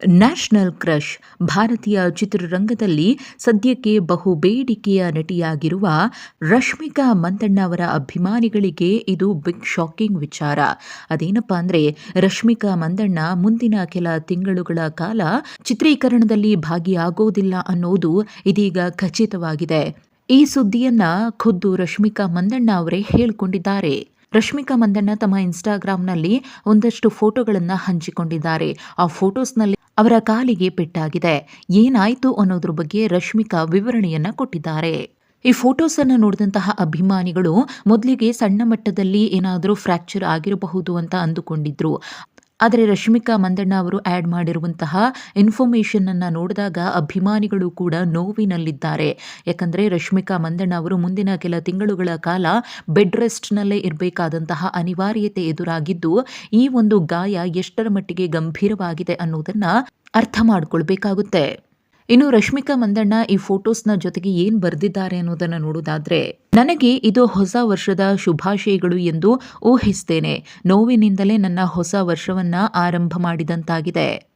National crush ಭಾರತೀಯ ಚಿತ್ರರಂಗದಲ್ಲಿ ಸದ್ಯಕ್ಕೆ ಬಹು ಬೇಡಿಕೆಯ ನಟಿಯಾಗಿರುವ ರಶ್ಮಿಕಾ ಮಂದಣ್ಣ ಅವರ ಅಭಿಮಾನಿಗಳಿಗೆ ಇದು ಬಿಗ್ ಶಾಕಿಂಗ್ ವಿಚಾರ. ಅದೇನಪ್ಪ ಅಂದ್ರೆ, ರಶ್ಮಿಕಾ ಮಂದಣ್ಣ ಮುಂದಿನ ಕೆಲ ತಿಂಗಳುಗಳ ಕಾಲ ಚಿತ್ರೀಕರಣದಲ್ಲಿ ಭಾಗಿಯಾಗೋದಿಲ್ಲ ಅನ್ನೋದು ಇದೀಗ ಖಚಿತವಾಗಿದೆ. ಈ ಸುದ್ದಿಯನ್ನ ಖುದ್ದು ರಶ್ಮಿಕಾ ಮಂದಣ್ಣ ಅವರೇ ಹೇಳಿಕೊಂಡಿದ್ದಾರೆ. ರಶ್ಮಿಕಾ ಮಂದಣ್ಣ ತಮ್ಮ ಇನ್ಸ್ಟಾಗ್ರಾಂನಲ್ಲಿ ಒಂದಷ್ಟು ಫೋಟೋಗಳನ್ನು ಹಂಚಿಕೊಂಡಿದ್ದಾರೆ. ಆ ಫೋಟೋಸ್ನಲ್ಲಿ ಅವರ ಕಾಲಿಗೆ ಪೆಟ್ಟಾಗಿದೆ. ಏನಾಯಿತು ಅನ್ನೋದ್ರ ಬಗ್ಗೆ ರಶ್ಮಿಕಾ ವಿವರಣೆಯನ್ನ ಕೊಟ್ಟಿದ್ದಾರೆ. ಈ ಫೋಟೋಸ್ ಅನ್ನು ನೋಡಿದಂತಹ ಅಭಿಮಾನಿಗಳು ಮೊದಲಿಗೆ ಸಣ್ಣ ಮಟ್ಟದಲ್ಲಿ ಏನಾದರೂ ಫ್ರ್ಯಾಕ್ಚರ್ ಆಗಿರಬಹುದು ಅಂತ ಅಂದುಕೊಂಡಿದ್ರು. ಆದರೆ ರಶ್ಮಿಕಾ ಮಂದಣ್ಣ ಅವರು ಆ್ಯಡ್ ಮಾಡಿರುವಂತಹ ಇನ್ಫಾರ್ಮೇಷನ್ ಅನ್ನು ನೋಡಿದಾಗ ಅಭಿಮಾನಿಗಳು ಕೂಡ ನೋವಿನಲ್ಲಿದ್ದಾರೆ. ಯಾಕಂದರೆ ರಶ್ಮಿಕಾ ಮಂದಣ್ಣ ಅವರು ಮುಂದಿನ ಕೆಲ ತಿಂಗಳುಗಳ ಕಾಲ ಬೆಡ್ ರೆಸ್ಟ್ನಲ್ಲೇ ಇರಬೇಕಾದಂತಹ ಅನಿವಾರ್ಯತೆ ಎದುರಾಗಿದ್ದು ಈ ಒಂದು ಗಾಯ ಎಷ್ಟರ ಮಟ್ಟಿಗೆ ಗಂಭೀರವಾಗಿದೆ ಅನ್ನೋದನ್ನು ಅರ್ಥ ಮಾಡ್ಕೊಳ್ಬೇಕಾಗುತ್ತೆ. ಇನ್ನು ರಶ್ಮಿಕಾ ಮಂದಣ್ಣ ಈ ಫೋಟೋಸ್ನ ಜೊತೆಗೆ ಏನ್ ಬರೆದಿದ್ದಾರೆ ಅನ್ನೋದನ್ನ ನೋಡೋದಾದ್ರೆ, ನನಗೆ ಇದು ಹೊಸ ವರ್ಷದ ಶುಭಾಶಯಗಳು ಎಂದು ಊಹಿಸ್ತೇನೆ. ನೋವಿನಿಂದಲೇ ನನ್ನ ಹೊಸ ವರ್ಷವನ್ನ ಆರಂಭ ಮಾಡಿದಂತಾಗಿದೆ.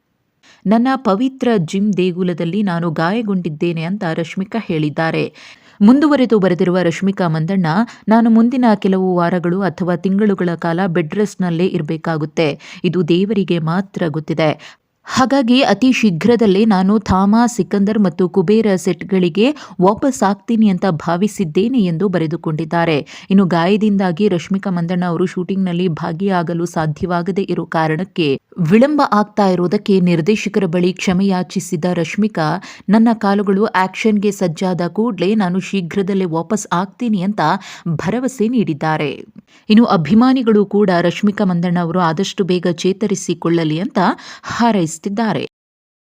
ನನ್ನ ಪವಿತ್ರ ಜಿಮ್ ದೇಗುಲದಲ್ಲಿ ನಾನು ಗಾಯಗೊಂಡಿದ್ದೇನೆ ಅಂತ ರಶ್ಮಿಕಾ ಹೇಳಿದ್ದಾರೆ. ಮುಂದುವರೆದು ಬರೆದಿರುವ ರಶ್ಮಿಕಾ ಮಂದಣ್ಣ, ನಾನು ಮುಂದಿನ ಕೆಲವು ವಾರಗಳು ಅಥವಾ ತಿಂಗಳುಗಳ ಕಾಲ ಬೆಡ್ ರೆಸ್ಟ್ನಲ್ಲೇ ಇರಬೇಕಾಗುತ್ತೆ. ಇದು ದೇವರಿಗೆ ಮಾತ್ರ ಗೊತ್ತಿದೆ. ಹಾಗಾಗಿ ಅತಿ ಶೀಘ್ರದಲ್ಲೇ ನಾನು ಥಾಮಾ, ಸಿಕಂದರ್ ಮತ್ತು ಕುಬೇರ ಸೆಟ್ಗಳಿಗೆ ವಾಪಸ್ ಆಗ್ತೀನಿ ಅಂತ ಭಾವಿಸಿದ್ದೇನೆ ಎಂದು ಬರೆದುಕೊಂಡಿದ್ದಾರೆ. ಇನ್ನು ಗಾಯದಿಂದಾಗಿ ರಶ್ಮಿಕಾ ಮಂದಣ್ಣ ಅವರು ಶೂಟಿಂಗ್ನಲ್ಲಿ ಭಾಗಿಯಾಗಲು ಸಾಧ್ಯವಾಗದೇ ಇರೋ ಕಾರಣಕ್ಕೆ ವಿಳಂಬ ಆಗ್ತಾ ಇರೋದಕ್ಕೆ ನಿರ್ದೇಶಕರ ಬಳಿ ಕ್ಷಮೆಯಾಚಿಸಿದ ರಶ್ಮಿಕಾ, ನನ್ನ ಕಾಲುಗಳು ಆಕ್ಷನ್ಗೆ ಸಜ್ಜಾದ ಕೂಡಲೇ ನಾನು ಶೀಘ್ರದಲ್ಲೇ ವಾಪಸ್ ಆಗ್ತೀನಿ ಅಂತ ಭರವಸೆ ನೀಡಿದ್ದಾರೆ. ಇನ್ನು ಅಭಿಮಾನಿಗಳು ಕೂಡ ರಶ್ಮಿಕಾ ಮಂದಣ್ಣ ಅವರು ಆದಷ್ಟು ಬೇಗ ಚೇತರಿಸಿಕೊಳ್ಳಲಿ ಅಂತ ಹಾರೈಸಿದ್ದಾರೆ